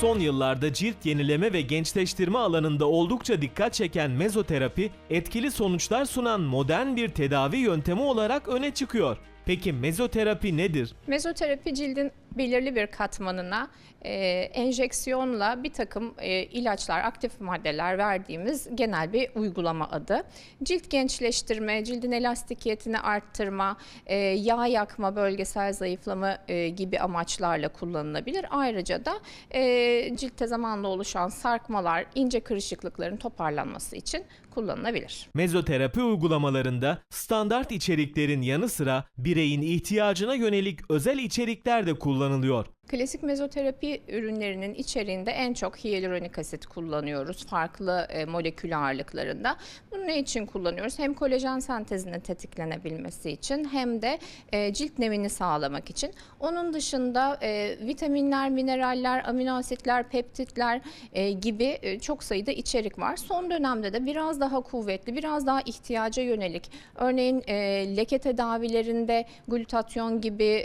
Son yıllarda cilt yenileme ve gençleştirme alanında oldukça dikkat çeken mezoterapi, etkili sonuçlar sunan modern bir tedavi yöntemi olarak öne çıkıyor. Peki mezoterapi nedir? Mezoterapi cildin belirli bir katmanına e, enjeksiyonla bir takım e, ilaçlar, aktif maddeler verdiğimiz genel bir uygulama adı. Cilt gençleştirme, cildin elastikiyetini arttırma, e, yağ yakma, bölgesel zayıflama e, gibi amaçlarla kullanılabilir. Ayrıca da e, ciltte zamanla oluşan sarkmalar, ince kırışıklıkların toparlanması için kullanılabilir. Mezoterapi uygulamalarında standart içeriklerin yanı sıra bireyin ihtiyacına yönelik özel içerikler de kullanılıyor. Klasik mezoterapi ürünlerinin içeriğinde en çok hyaluronik asit kullanıyoruz farklı e, molekül ağırlıklarında. Bunu ne için kullanıyoruz? Hem kolajen sentezinin tetiklenebilmesi için hem de e, cilt nemini sağlamak için. Onun dışında e, vitaminler, mineraller, amino asitler, peptitler gibi çok sayıda içerik var. Son dönemde de biraz daha kuvvetli, biraz daha ihtiyaca yönelik. Örneğin e, leke tedavilerinde glutatyon gibi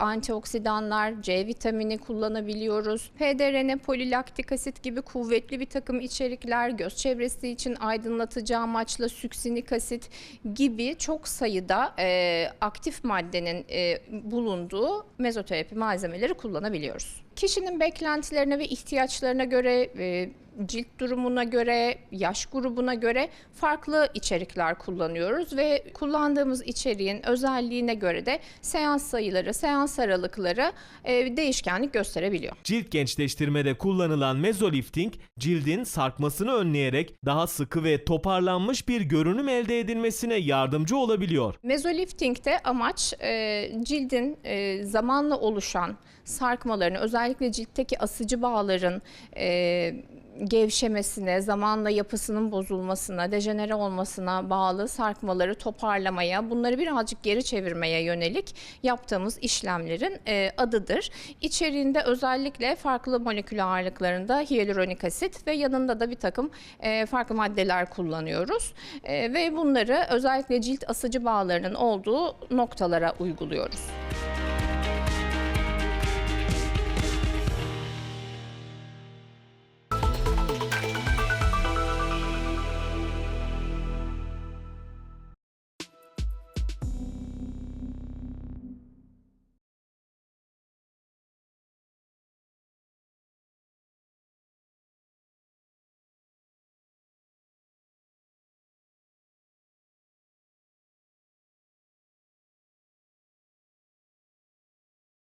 antioksidanlar, C vitamini kullanabiliyoruz. PDRN, polilaktik asit gibi kuvvetli bir takım içerikler, göz çevresi için aydınlatıcı amaçla süksinik asit gibi çok sayıda e, aktif maddenin e, bulunduğu mezoterapi malzemeleri kullanabiliyoruz. Kişinin beklentilerine ve ihtiyaçlarına göre e, cilt durumuna göre, yaş grubuna göre farklı içerikler kullanıyoruz ve kullandığımız içeriğin özelliğine göre de seans sayıları, seans aralıkları e, değişkenlik gösterebiliyor. Cilt gençleştirmede kullanılan mezolifting, cildin sarkmasını önleyerek daha sıkı ve toparlanmış bir görünüm elde edilmesine yardımcı olabiliyor. Mezolifting'de amaç e, cildin e, zamanla oluşan sarkmalarını özellikle ciltteki asıcı bağların e, gevşemesine, zamanla yapısının bozulmasına, dejenere olmasına bağlı sarkmaları toparlamaya, bunları birazcık geri çevirmeye yönelik yaptığımız işlemlerin e, adıdır. İçeriğinde özellikle farklı molekül ağırlıklarında hyaluronik asit ve yanında da bir takım e, farklı maddeler kullanıyoruz. E, ve bunları özellikle cilt asıcı bağlarının olduğu noktalara uyguluyoruz.